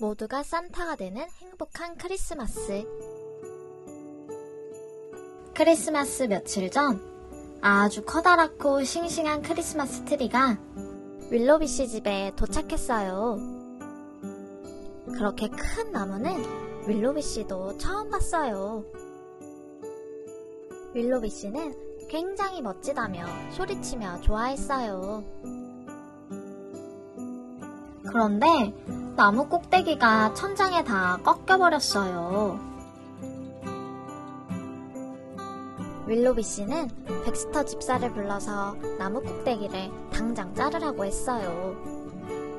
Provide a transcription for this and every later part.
모두가 산타가 되는 행복한 크리스마스. 크리스마스 며칠 전 아주 커다랗고 싱싱한 크리스마스 트리가 윌로비 씨 집에 도착했어요. 그렇게 큰 나무는 윌로비 씨도 처음 봤어요. 윌로비 씨는 굉장히 멋지다며 소리치며 좋아했어요. 그런데 나무 꼭대기가 천장에 다 꺾여버렸어요. 윌로비 씨는 백스터 집사를 불러서 나무 꼭대기를 당장 자르라고 했어요.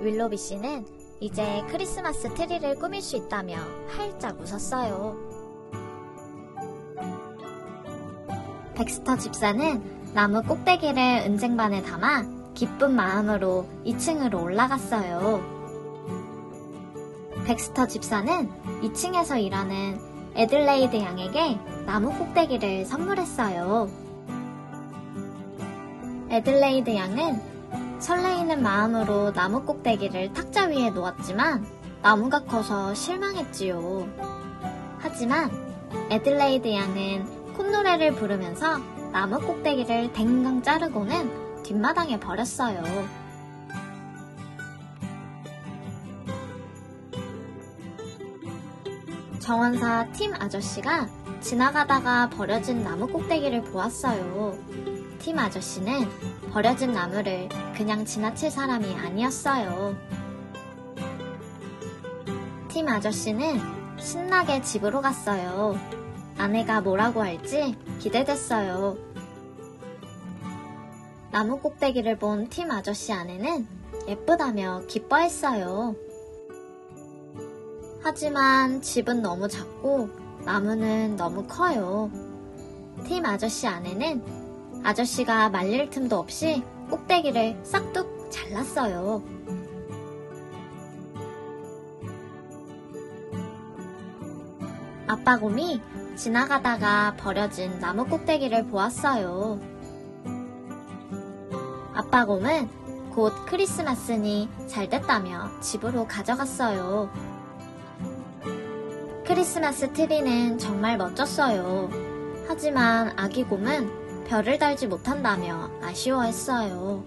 윌로비 씨는 이제 크리스마스 트리를 꾸밀 수 있다며 활짝 웃었어요. 백스터 집사는 나무 꼭대기를 은쟁반에 담아 기쁜 마음으로 2층으로 올라갔어요. 백스터 집사는 2층에서 일하는 에들레이드 양에게 나무 꼭대기를 선물했어요. 에들레이드 양은 설레이는 마음으로 나무 꼭대기를 탁자 위에 놓았지만 나무가 커서 실망했지요. 하지만 에들레이드 양은 콧노래를 부르면서 나무 꼭대기를 댕강 자르고는 뒷마당에 버렸어요. 정원사 팀 아저씨가 지나가다가 버려진 나무 꼭대기를 보았어요. 팀 아저씨는 버려진 나무를 그냥 지나칠 사람이 아니었어요. 팀 아저씨는 신나게 집으로 갔어요. 아내가 뭐라고 할지 기대됐어요. 나무 꼭대기를 본 팀 아저씨 아내는 예쁘다며 기뻐했어요. 하지만 집은 너무 작고 나무는 너무 커요. 팀 아저씨 아내는 아저씨가 말릴 틈도 없이 꼭대기를 싹둑 잘랐어요. 아빠 곰이 지나가다가 버려진 나무 꼭대기를 보았어요. 아빠 곰은 곧 크리스마스니 잘 됐다며 집으로 가져갔어요. 크리스마스 트리는 정말 멋졌어요. 하지만 아기 곰은 별을 달지 못한다며 아쉬워했어요.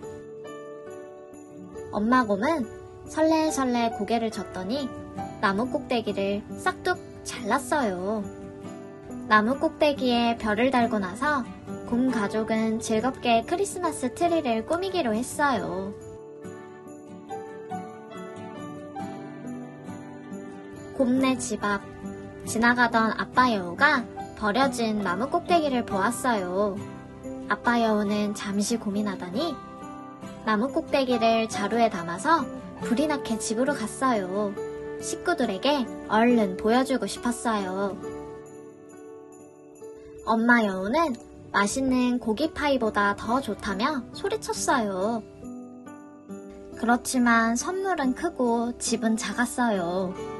엄마 곰은 설레설레 고개를 젓더니 나무 꼭대기를 싹둑 잘랐어요. 나무 꼭대기에 별을 달고 나서 곰 가족은 즐겁게 크리스마스 트리를 꾸미기로 했어요. 곰네 집앞 지나가던 아빠 여우가 버려진 나무 꼭대기를 보았어요. 아빠 여우는 잠시 고민하더니 나무 꼭대기를 자루에 담아서 불이 나게 집으로 갔어요. 식구들에게 얼른 보여주고 싶었어요. 엄마 여우는 맛있는 고기 파이보다 더 좋다며 소리쳤어요. 그렇지만 선물은 크고 집은 작았어요.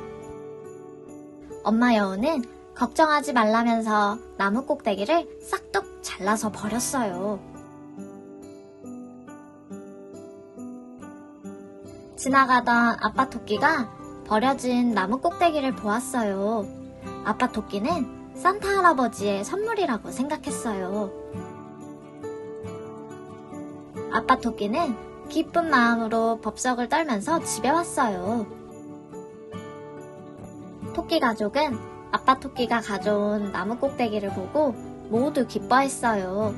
엄마 여우는 걱정하지 말라면서 나무 꼭대기를 싹둑 잘라서 버렸어요. 지나가던 아빠 토끼가 버려진 나무 꼭대기를 보았어요. 아빠 토끼는 산타 할아버지의 선물이라고 생각했어요. 아빠 토끼는 기쁜 마음으로 법석을 떨면서 집에 왔어요. 토끼 가족은 아빠 토끼가 가져온 나무 꼭대기를 보고 모두 기뻐했어요.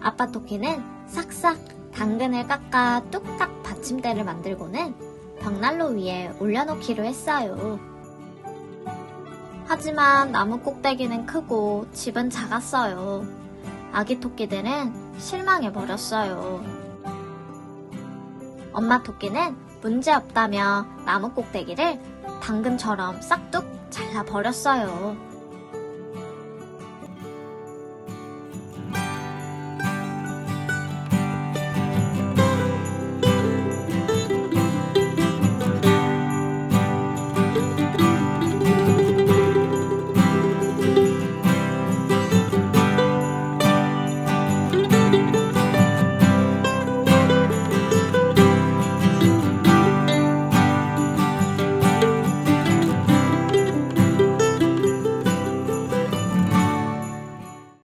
아빠 토끼는 싹싹 당근을 깎아 뚝딱 받침대를 만들고는 벽난로 위에 올려놓기로 했어요. 하지만 나무 꼭대기는 크고 집은 작았어요. 아기 토끼들은 실망해버렸어요. 엄마 토끼는 문제없다며 나무 꼭대기를 당근처럼 싹둑 잘라버렸어요.